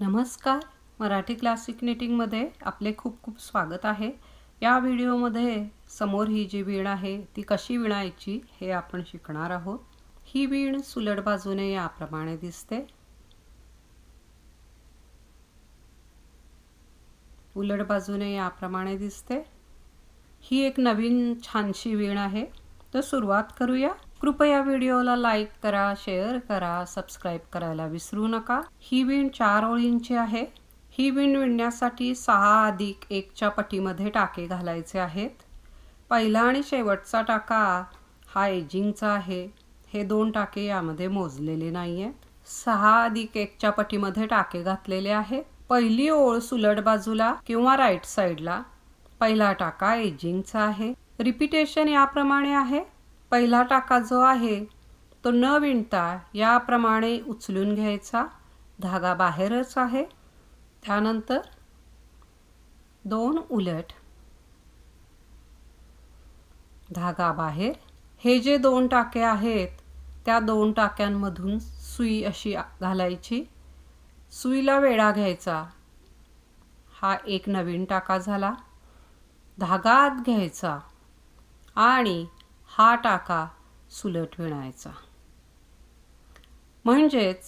नमस्कार. मराठी क्लासिक निटिंगमध्ये आपले खूप खूप स्वागत आहे. या व्हिडिओमध्ये समोर ही जी वीण आहे ती कशी विणायची हे आपण शिकणार आहोत. ही वीण सुलट बाजूने याप्रमाणे दिसते. उलट बाजूने याप्रमाणे दिसते. ही एक नवीन छानशी वीण आहे. तर सुरुवात करूया. कृपया व्हिडिओला लाईक करा शेअर करा सबस्क्राईब करायला विसरू नका. ही विण चार ओळींची आहे. ही विण विणण्यासाठी सहा अधिक एकच्या पटीमध्ये टाके घालायचे आहेत. पहिला आणि शेवटचा टाका हा एजिंगचा आहे. हे दोन टाके यामध्ये मोजलेले नाही आहेत सहा अधिक एकच्या पटीमध्ये टाके घातलेले आहेत पहिली ओळ सुलट बाजूला किंवा राईट साईडला. पहिला टाका एजिंगचा आहे. रिपिटेशन याप्रमाणे आहे. पहिला टाका जो आहे तो न विणता याप्रमाणे उचलून घ्यायचा. धागा बाहेरच आहे. त्यानंतर दोन उलट. धागा बाहेर. हे जे दोन टाके आहेत त्या दोन टाक्यांमधून सुई अशी घालायची. सुईला वेढा घ्यायचा. हा एक नवीन टाका झाला. धागा आत घ्यायचा. आणि हा टाका सुलट विणायचा. म्हणजेच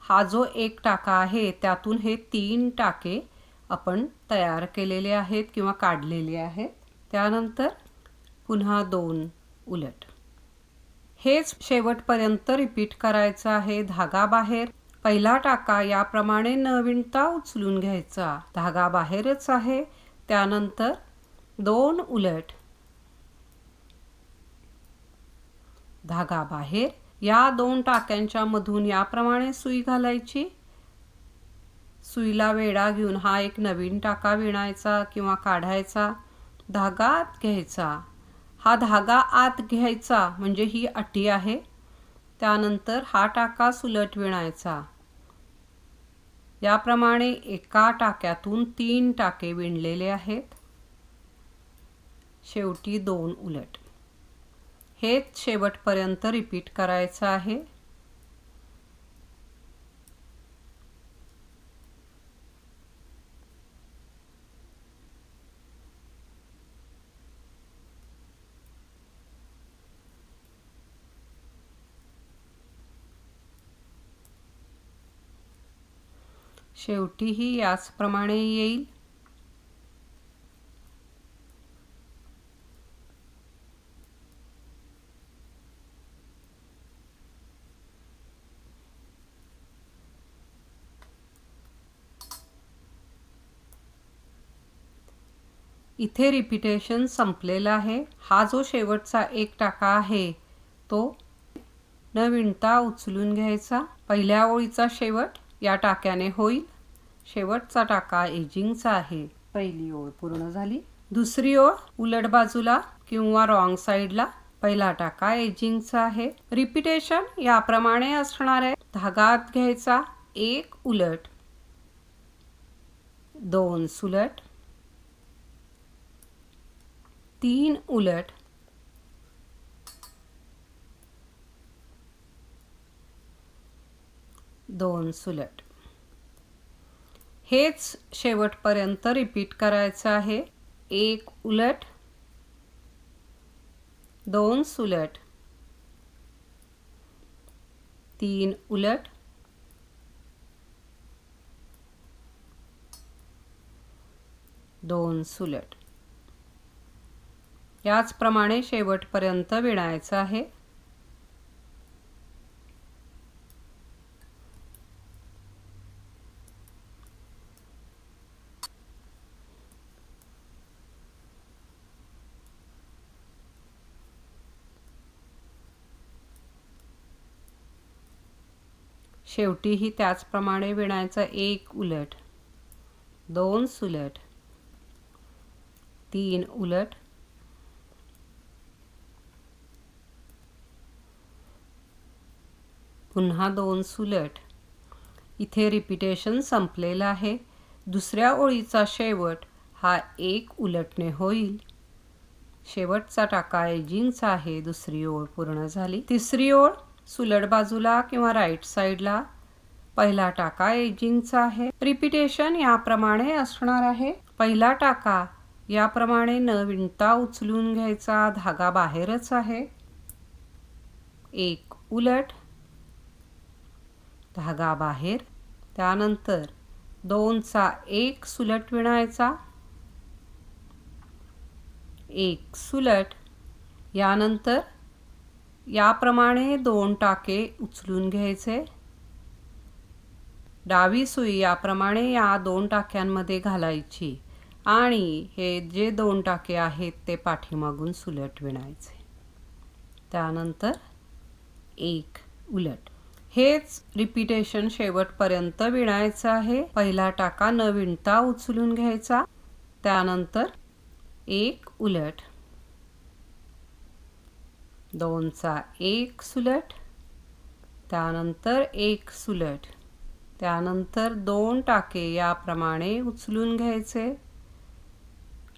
हा जो एक टाका आहे त्यातून हे तीन टाके आपण तयार केलेले आहेत किंवा काढलेले आहेत. त्यानंतर पुन्हा दोन उलट. हेच शेवटपर्यंत रिपीट करायचं आहे धागा बाहेर पहिला टाका याप्रमाणे न विणता उचलून घ्यायचा. धागा बाहेरच आहे. त्यानंतर दोन उलट. धागा बाहेर या दोन टाक्यांच्या मधून याप्रमाणे सुई घालायची. सुईला वेडा घेऊन हा एक नवीन टाका विणायचा किंवा काढायचा. धागा आत घ्यायचा. हा धागा आत घ्यायचा म्हणजे ही अटी आहे. त्यानंतर हा टाका सुलट विणायचा. याप्रमाणे एका टाक्यातून तीन टाके विणलेले आहेत. शेवटी दोन उलट. हेच शेवटपर्यंत रिपीट करायचं आहे. शेवटीही याचप्रमाणे येईल. इथे रिपिटेशन संपलेला आहे. हा जो शेवटचा एक टाका आहे तो न विणता उचलून घ्यायचा. पहिल्या ओळीचा शेवट या टाक्याने होईल. शेवटचा टाका एजिंगचा आहे. पहिली ओळ पूर्ण झाली. दुसरी ओळ उलट बाजूला किंवा रॉंग साईडला पहिला टाका एजिंगचा आहे. रिपिटेशन याप्रमाणे असणार आहे. धागात घ्यायचा. एक उलट. दोन सुलट. तीन उलट. दोन सुलट. हेच शेवटपर्यंत रिपीट करायचं आहे. एक उलट. दोन सुलट. तीन उलट. दोन सुलट. याचप्रमाणे शेवटपर्यंत विणायचं आहे. शेवटीही त्याचप्रमाणे विणायचं एक उलट दोन सुलट तीन उलट पुन्हा दोन सुलट. इथे रिपिटेशन संपलेलं आहे. दुसऱ्या ओळीचा शेवट हा एक उलटणे होईल. शेवटचा टाका एजिंगचा आहे. दुसरी ओळ पूर्ण झाली. तिसरी ओळ सुलट बाजूला किंवा राईट साईडला पहिला टाका एजिंगचा आहे. रिपिटेशन याप्रमाणे असणार आहे. पहिला टाका याप्रमाणे न विणता उचलून घ्यायचा धागा बाहेरच आहे. एक उलट. धागा बाहेर त्यानंतर दोनचा एक सुलट विणायचा. एक सुलट. यानंतर याप्रमाणे दोन टाके उचलून घ्यायचे. डावी सुई याप्रमाणे या दोन टाक्यांमध्ये घालायची आणि हे जे दोन टाके आहेत ते पाठीमागून सुलट विणायचे. त्यानंतर एक उलट. हेच रिपिटेशन शेवटपर्यंत विणायचं आहे. पहिला टाका न विणता उचलून घ्यायचा. त्यानंतर एक उलट. दोनचा एक सुलट. त्यानंतर एक सुलट. त्यानंतर दोन टाके याप्रमाणे उचलून घ्यायचे.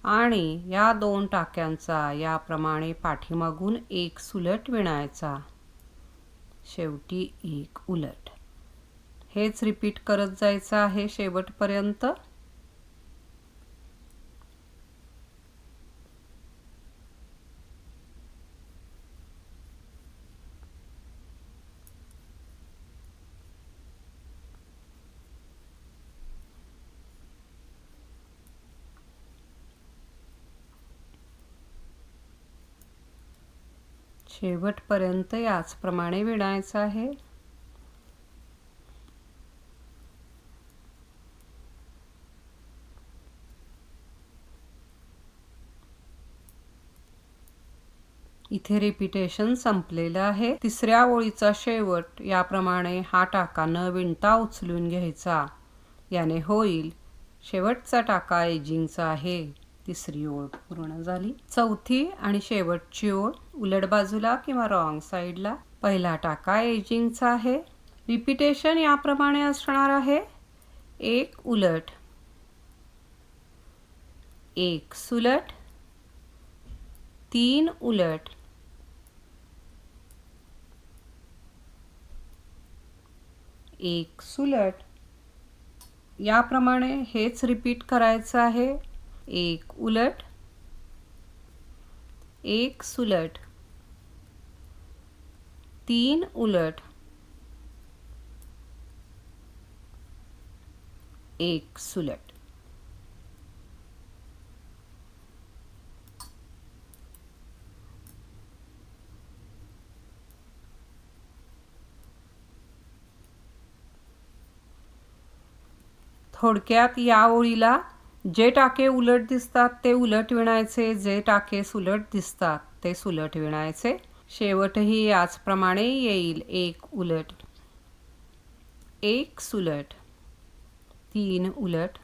आणि या दोन टाक्यांचा याप्रमाणे पाठीमागून एक सुलट विणायचा. शेवटी एक उलट. हेच रिपीट करत जायचं आहे शेवटपर्यंत? शेवटपर्यंत याचप्रमाणे विणायचं आहे. इथे रिपिटेशन संपलेलं आहे. तिसऱ्या ओळीचा शेवट याप्रमाणे हा टाका न विणता उचलून घ्यायचा. याने होईल. शेवटचा टाका एजिंगचा आहे. तिसरी ओळ पूर्ण झाली. चौथी आणि शेवटची ओळ उलट बाजूला किंवा रॉंग साईडला पहिला टाका एजिंगचा आहे. रिपिटेशन याप्रमाणे असणार आहे. एक उलट. एक सुलट. तीन उलट. एक सुलट. याप्रमाणे हेच रिपीट करायचं आहे. एक उलट एक सुलट तीन उलट एक सुलट. थोडक्यात या ओळीला जे टाके उलट दिसतात ते उलट विणायचे. जे टाके सुलट दिसतात ते सुलट विणायचे. शेवटही याचप्रमाणे येईल एक उलट. एक सुलट. तीन उलट.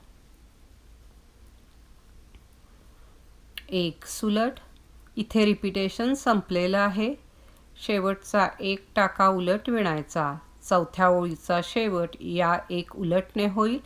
एक सुलट. इथे रिपिटेशन संपलेलं आहे. शेवटचा एक टाका उलट विणायचा. चौथ्या ओळीचा शेवट या एक उलटने होईल.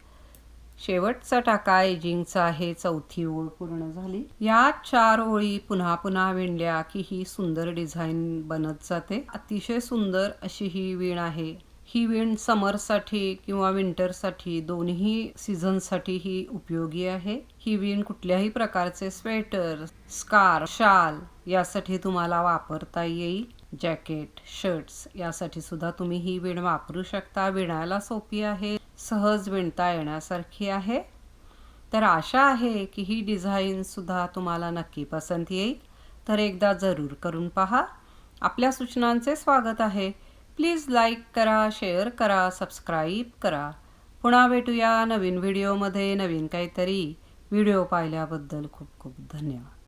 शेवटचा टाका एजिंगचा आहे चौथी ओळ पूर्ण झाली. या चार ओळी पुन्हा पुन्हा विणल्या की ही सुंदर डिझाईन बनत जाते. अतिशय सुंदर अशी ही विण आहे. ही विण समरसाठी किंवा विंटरसाठी दोन्ही सीझनसाठी ही उपयोगी आहे. ही विण कुठल्याही प्रकारचे स्वेटर स्कार शाल यासाठी तुम्हाला वापरता येईल. जॅकेट शर्ट्स यासाठी सुद्धा तुम्ही ही विण वापरू शकता. विणायला सोपी आहे सहज विणता येण्यासारखी आहे. तर आशा आहे की ही डिझाईनसुद्धा तुम्हाला नक्की पसंत येईल. तर एकदा जरूर करून पहा. आपल्या सूचनांचे स्वागत आहे. प्लीज लाईक करा शेअर करा सबस्क्राईब करा. पुन्हा भेटूया नवीन व्हिडिओमध्ये नवीन काहीतरी व्हिडिओ पाहिल्याबद्दल खूप खूप धन्यवाद.